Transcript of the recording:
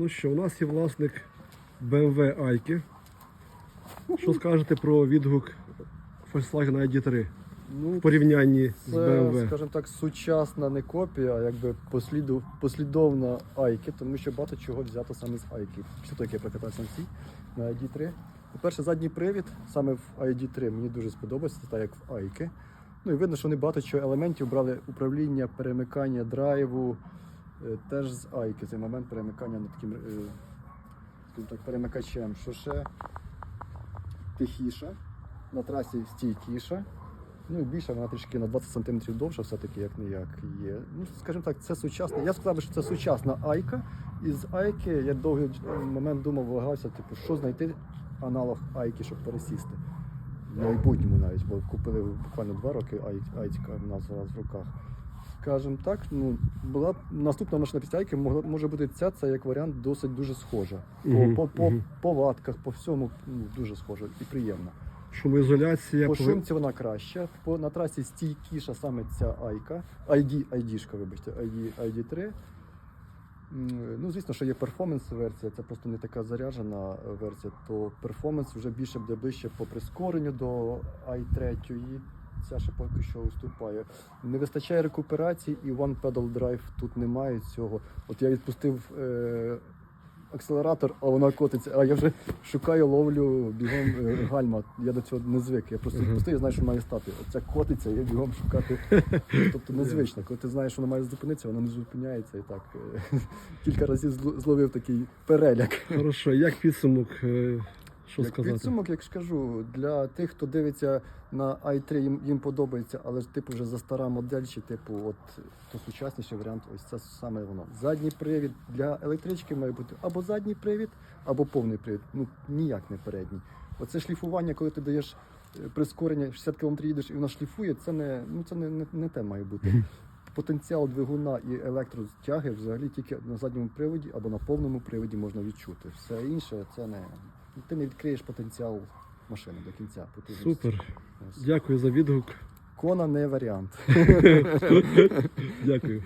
Ну що, у нас є власник BMW Айки. Що скажете про відгук Volkswagen ID3 Ну, в порівнянні з це, BMW? скажімо так, сучасна не копія, а якби посліду, послідовна Айки, тому що багато чого взято саме з Айки. Після того, як я прокатався на цій на ID3. По-перше, задній привід саме в ID3 мені дуже сподобався, так як в Айки. Ну і видно, що вони багато чого елементів брали управління, перемикання драйву, теж з Айки. Цей момент перемикання над таким е, так, перемикачем. Що ще тихіше, на трасі стійкіше. Ну і більше вона трішки на 20 см довша, все-таки як не як є. Ну, скажімо так, це сучасна. Я сказав що це сучасна айка. І з айки я довгий момент думав, вагався, типу, що знайти аналог айки, щоб пересісти. В майбутньому навіть, бо купили буквально два роки ай- айка в нас зараз в руках. Скажімо так, ну була наступна машина після айки могла може бути ця, це як варіант досить дуже схожа. По, Мгм, по, по, по ватках, по всьому ну, дуже схожа і приємна. Шумоізоляція, По шумці вона краща, по, на трасі стійкіша саме ця айка, ID, ID-шка, вибачте, ID, ID3. Ну, звісно, що є перформанс-версія, це просто не така заряджена версія, то перформанс вже більше буде ближче по прискоренню до i3. Ця ще поки що уступає. Не вистачає рекуперації і One Pedal Drive тут немає цього. От я відпустив е, акселератор, а вона котиться. А я вже шукаю, ловлю бігом е, гальма. Я до цього не звик. Я просто відпустив і знаю, що має стати. Оця котиться, я бігом шукати. Тобто незвично. Коли ти знаєш, що вона має зупинитися, вона не зупиняється і так. е, Кілька разів зловив такий переляк. Хорошо, як підсумок, е, що Як сказати? підсумок, як скажу, для тих, хто дивиться на i3, їм, їм подобається, але ж типу вже за стара модель, чи типу, от то сучасніший варіант, ось це саме воно. Задній привід для електрички має бути або задній привід, або повний привід. Ну ніяк не передній. Оце шліфування, коли ти даєш е, прискорення, 60 км їдеш і вона шліфує, це не, ну, це не, не, не те має бути. Потенціал двигуна і електротяги взагалі тільки на задньому приводі або на повному приводі можна відчути. Все інше це не. Ти не відкриєш потенціал машини до кінця. потужності. Супер. Ось. Дякую за відгук. Кона не варіант. Дякую.